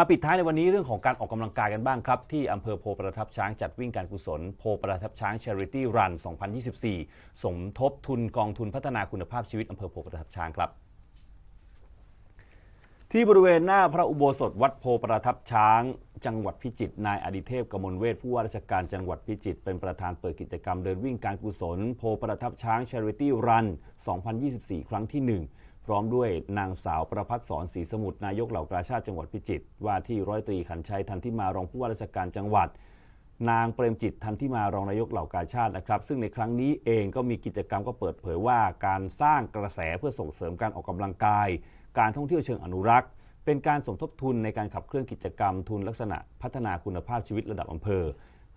มาปิดท้ายในวันนี้เรื่องของการออกกำลังกายกันบ้างครับ ที่อำเภอโพประทับช้างจัดวิ่งการกุศล โพประทับช้าง Charity Run 2024 สมทบทุนกองทุนพัฒนาคุณภาพชีวิตอำเภอโพประทับช้างครับ ที่บริเวณหน้าพระอุโบสถวัดโพประทับช้าง จังหวัดพิจิตรนายอดิเทพกมลเวทผู้ว่าราชการจังหวัดพิจิตรเป็นประธานเปิดกิจกรรมเดินวิ่งการกุศล โพประทับช้าง Charity Run 2024 ครั้งที่ 1 พร้อมด้วยนางสาวประพัฒสอนศรีสมุทรนายกเหล่ากาชาติจังหวัดพิจิตรว่าที่ร้อยตรีขันชัยทันทิมารองผู้ว่าราชการจังหวัด นางเปรมจิตทันทิมารองนายกเหล่ากาชาตินะครับ ซึ่งในครั้งนี้เองก็มีกิจกรรมก็เปิดเผยว่า การสร้างกระแสเพื่อส่งเสริมการออกกำลังกาย การท่องเที่ยวเชิงอนุรักษ์ เป็นการสมทบทุนในการขับเคลื่อนกิจกรรมทุนลักษณะพัฒนาคุณภาพชีวิตระดับอำเภอ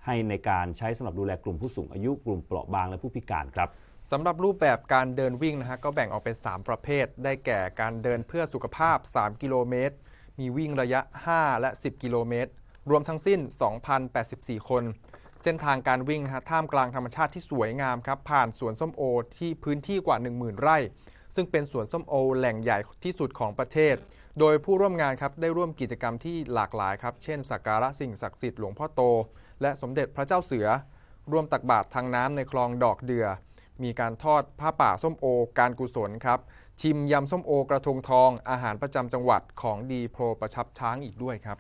ให้ในการใช้สำหรับดูแลกลุ่มผู้สูงอายุกลุ่มเปราะบางและผู้พิการครับ สำหรับรูปแบบการเดินวิ่งนะฮะก็แบ่งออกเป็น 3 ประเภท ได้แก่การเดินเพื่อสุขภาพ 3 กิโลเมตร มีวิ่งระยะ 5 และ 10 กิโลเมตร รวมทั้งสิ้น 2,084 คน เส้นทางการวิ่งนะฮะท่ามกลางธรรมชาติที่สวยงามครับ ผ่านสวนส้มโอที่พื้นที่กว่า 10,000 ไร่ ซึ่งเป็นสวนส้มโอแหล่งใหญ่ที่สุดของประเทศ โดยผู้ร่วมงานครับได้ร่วมกิจกรรมที่หลากหลายครับ เช่นสักการะสิ่งศักดิ์สิทธิ์หลวงพ่อโต และสมเด็จพระเจ้าเสือ ร่วมตักบาตรทางน้ำในคลองดอกเดือ มีการทอดผ้าป่าส้มโอการกุศลครับ ชิมยำส้มโอกระทงทองอาหารประจำจังหวัดของดีโพรประชับช้างอีกด้วยครับ